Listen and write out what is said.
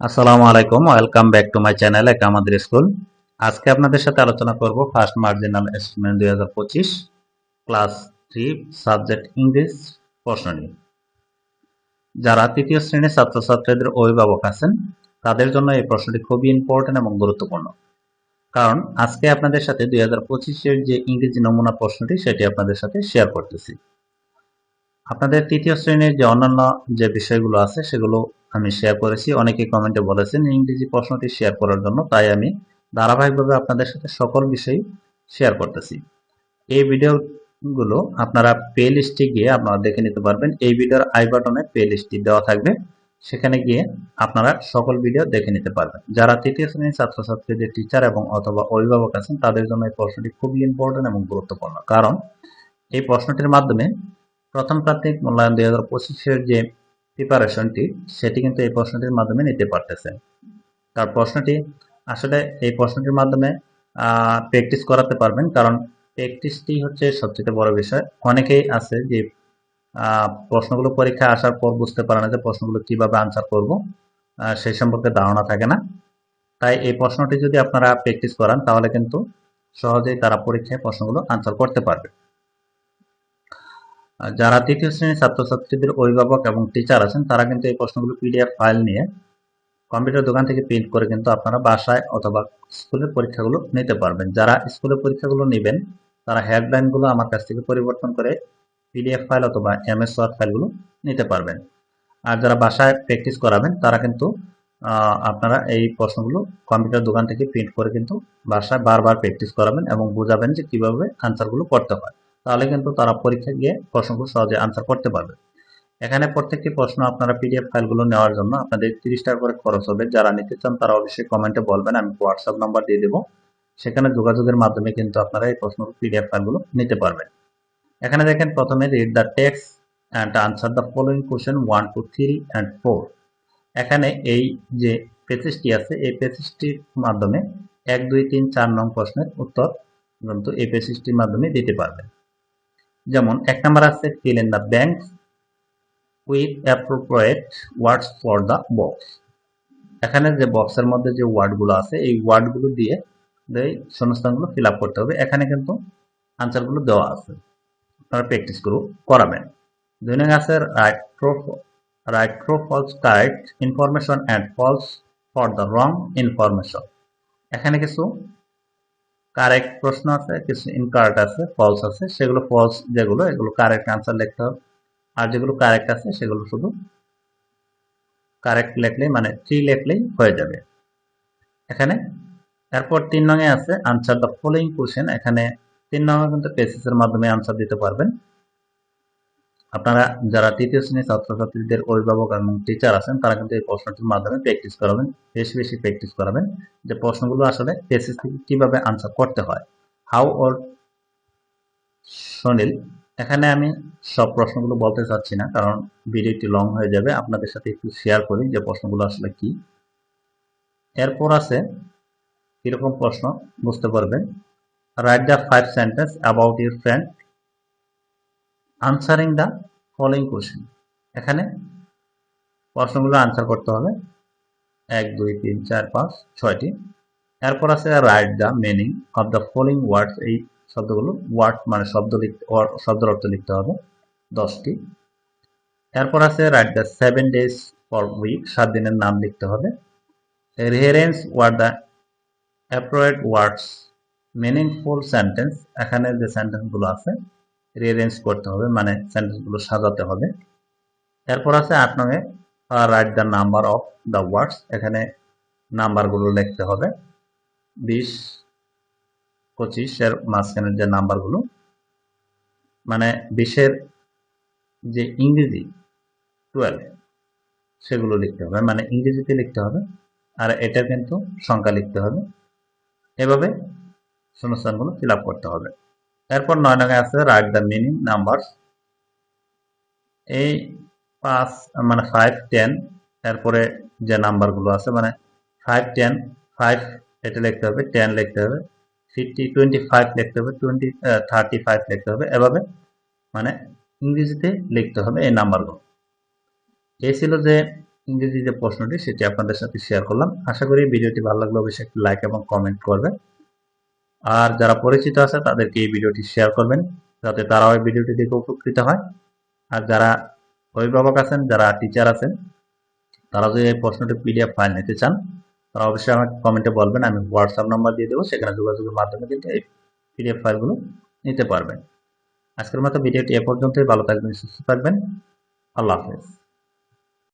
আসসালামু আলাইকুম, welcome back to my channel এক আমাদের স্কুল। আজকে আপনাদের সাথে আলোচনা করব ফার্স্ট মার্জিনাল এস্টিমেট দুই হাজার পঁচিশ, ক্লাস থ্রি, সাবজেক্ট ইংলিশ প্রশ্ন নিয়ে। যারা তৃতীয় শ্রেণির ছাত্রছাত্রীদের অভিভাবক আছেন, তাদের জন্য এই প্রশ্নটি খুবই ইম্পর্টেন্ট এবং গুরুত্বপূর্ণ। কারণ আজকে আপনাদের সাথে দুই হাজার পঁচিশের যে ইংরেজি নমুনা প্রশ্নটি, সেটি আপনাদের সাথে শেয়ার করতেছি। আপনাদের তৃতীয় শ্রেণির যে অন্যান্য যে বিষয়গুলো আছে, সেগুলো আমি শেয়ার করেছি। অনেকে কমেন্টে বলেছেন, ইংরেজি প্রশ্নটি শেয়ার করার জন্য। তাই আমি ধারাবাহিকভাবে আপনাদের সাথে সকল বিষয় শেয়ার করতেছি। এই ভিডিওগুলো আপনারা প্লে লিস্টে গিয়ে আপনারা দেখে নিতে পারবেন। এই ভিডিওর আই বাটনে প্লে লিস্টটি দেওয়া থাকবে। সেখানে গিয়ে আপনারা সকল ভিডিও দেখে নিতে পারবেন। যারা তৃতীয় শ্রেণির ছাত্রছাত্রীদের টিচার এবং অথবা অভিভাবক আছেন, তাদের জন্য এই প্রশ্নটি খুবই ইম্পর্টেন্ট এবং গুরুত্বপূর্ণ। কারণ এই প্রশ্নটির মাধ্যমে প্রথম প্রাথমিক মূল্যায়ন দুই হাজার পঁচিশের যে প্রিপারেশনটি সেটি কিন্তু এই প্রশ্নটির মাধ্যমে নিতে পারতেছেন। তার প্রশ্নটি, আসলে এই প্রশ্নটির মাধ্যমে প্র্যাকটিস করাতে পারবেন, কারণ প্র্যাকটিসটি হচ্ছে সবচেয়ে বড় বিষয়। অনেকেই আছে যে প্রশ্নগুলো পরীক্ষায় আসার পর বুঝতে পারে না যে প্রশ্নগুলো কীভাবে আনসার করব সেই সম্পর্কে ধারণা থাকে না। তাই এই প্রশ্নটি যদি আপনারা প্র্যাকটিস করান, তাহলে কিন্তু সহজেই তারা পরীক্ষায় প্রশ্নগুলো আনসার করতে পারবে। যারা তৃতীয় শ্রেণির ছাত্রছাত্রীদের অভিভাবক এবং টিচার আছেন, তারা কিন্তু এই প্রশ্নগুলো পিডিএফ ফাইল নিয়ে কম্পিউটার দোকান থেকে প্রিন্ট করে কিন্তু আপনারা বাসায় অথবা স্কুলের পরীক্ষাগুলো নিতে পারবেন। যারা স্কুলের পরীক্ষাগুলো নেবেন, তারা হেডলাইনগুলো আমার কাছ থেকে পরিবর্তন করে পিডিএফ ফাইল অথবা এমএস ওয়ার্ড ফাইলগুলো নিতে পারবেন। আর যারা বাসায় প্র্যাকটিস করাবেন, তারা কিন্তু আপনারা এই প্রশ্নগুলো কম্পিউটার দোকান থেকে প্রিন্ট করে কিন্তু বাসায় বারবার প্র্যাকটিস করাবেন এবং বোঝাবেন যে কীভাবে আনসারগুলো করতে হয়। তাহলে কিন্তু তারা পরীক্ষা গিয়ে প্রশ্নগুলো সহজে আনসার করতে পারবে। এখানে প্রত্যেকটি প্রশ্ন আপনারা পিডিএফ ফাইলগুলো নেওয়ার জন্য আপনাদের তিরিশ টাকা করে খরচ হবে। যারা নিতে চান তারা অবশ্যই কমেন্টে বলবেন, আমি হোয়াটসঅ্যাপ নাম্বার দিয়ে দেবো। সেখানে যোগাযোগের মাধ্যমে কিন্তু আপনারা এই প্রশ্ন পিডিএফ ফাইলগুলো নিতে পারবেন। এখানে দেখেন প্রথমে read the text and answer the following question one two three and four এখানে এই যে পেসিসটি আছে, এই পেসিসটির মাধ্যমে এক, দুই, তিন, চার নং প্রশ্নের উত্তর কিন্তু এই পেসিসটির মাধ্যমে দিতে পারবেন। যেমন এক নাম্বার আছে fill in the blanks with appropriate words for the box এখানে যে বক্সের মধ্যে যে ওয়ার্ডগুলো আছে, এই ওয়ার্ডগুলো দিয়ে এই শূন্যস্থানগুলো ফিল আপ করতে হবে, এখানে কিন্তু আনসারগুলো দেওয়া আছে। আপনারা প্র্যাকটিস করু করাবেন। দুই নং আছে write true write false correct information and false for the wrong information এখানে কিছু কারেক্ট প্রশ্ন আছে, কিছু ইনকারেক্ট আছে ফলস আছে, সেগুলো ফলস যেগুলো, এগুলো কারেক্ট আনসার লিখতে হবে। আর যেগুলো কারেক্ট আছে, সেগুলো শুধু কারেক্ট লিখলেই মানে থ্রি লিখলেই হয়ে যাবে। এখানে, এরপর তিন নঙে আছে আনসার দ্য ফলোইং কোশ্চেন এখানে তিন নঙে কিন্তু পেসিসের মাধ্যমে আনসার দিতে পারবেন। আপনারা যারা তৃতীয় শ্রেণির ছাত্রছাত্রীদের অভিভাবক এবং টিচার আছেন, তারা কিন্তু এই প্রশ্নটির মাধ্যমে প্র্যাকটিস করাবেন, বেশি বেশি প্র্যাকটিস করাবেন। যে প্রশ্নগুলো আসলে পেসিস থেকে কীভাবে আনসার করতে হয় হাউ ওর সুনীল, এখানে আমি সব প্রশ্নগুলো বলতে চাচ্ছি না, কারণ ভিডিওটি লং হয়ে যাবে। আপনাদের সাথে একটু শেয়ার করি যে প্রশ্নগুলো আসলে কি। এরপর আছে, কীরকম প্রশ্ন, বুঝতে পারবেন। Write the five sentence about your friend answering the following question এখানে প্রশ্নগুলো আনসার করতে হবে। এক, দুই, তিন, চার, পাঁচ, ছয়টি। এরপর আছে write the meaning of the following words এই শব্দগুলো ওয়ার্ড মানে শব্দ লিখতে শব্দের অর্থ লিখতে হবে। দশটি। এরপর আছে write the seven days for week সাত দিনের নাম লিখতে হবে। Reference word the appropriate words meaningful sentence এখানে যে সেন্টেন্সগুলো আছে রিঅ্যারেঞ্জ করতে হবে মানে সেন্টেন্সগুলো সাজাতে হবে। এরপর আছে আট নঙে write the number of the words এখানে নাম্বারগুলো লিখতে হবে। বিশ পঁচিশের মাঝখানের যে নাম্বারগুলো মানে বিশের যে ইংরেজি টুয়েলভ সেগুলো লিখতে হবে মানে ইংরেজিতে লিখতে হবে, আর এটা কিন্তু সংখ্যা লিখতে হবে। এভাবে শূন্যস্থানগুলো ফিল করতে হবে। এরপর নয় নয় আছে রাইট দ্য মিনিং নাম্বার এই পাঁচ মানে ফাইভ টেন এরপরে যে নাম্বারগুলো আছে মানে ফাইভ টেন ফাইভ এটা লিখতে হবে টেন লিখতে হবে ফিফটি টোয়েন্টি ফাইভ লিখতে হবে টোয়েন্টি থার্টি ফাইভ লিখতে হবে, এভাবে মানে ইংরেজিতে লিখতে হবে এই নাম্বারগুলো এই ছিল যে ইংরেজি যে প্রশ্নটি, সেটি আপনাদের সাথে শেয়ার করলাম। আশা করি ভিডিওটি ভালো লাগলে অবশ্যই একটি লাইক এবং কমেন্ট করবেন। আর যারা পরিচিত আছে, তাদেরকে এই ভিডিওটি শেয়ার করবেন, যাতে তারাও এই ভিডিওটি দেখে উপকৃত হয়। আর যারা অভিভাবক আছেন, যারা টিচার আছেন, তারা যদি এই প্রশ্নটি পিডিএফ ফাইল নিতে চান, তারা অবশ্যই আমাকে কমেন্টে বলবেন, আমি হোয়াটসঅ্যাপ নাম্বার দিয়ে দেবো, সেখানে যোগাযোগের মাধ্যমে কিন্তু এই পিডিএফ ফাইলগুলো নিতে পারবেন। আজকের মতো ভিডিওটি এ পর্যন্তই, ভালো থাকবেন, সুস্থ থাকবেন। আল্লাহ হাফেজ।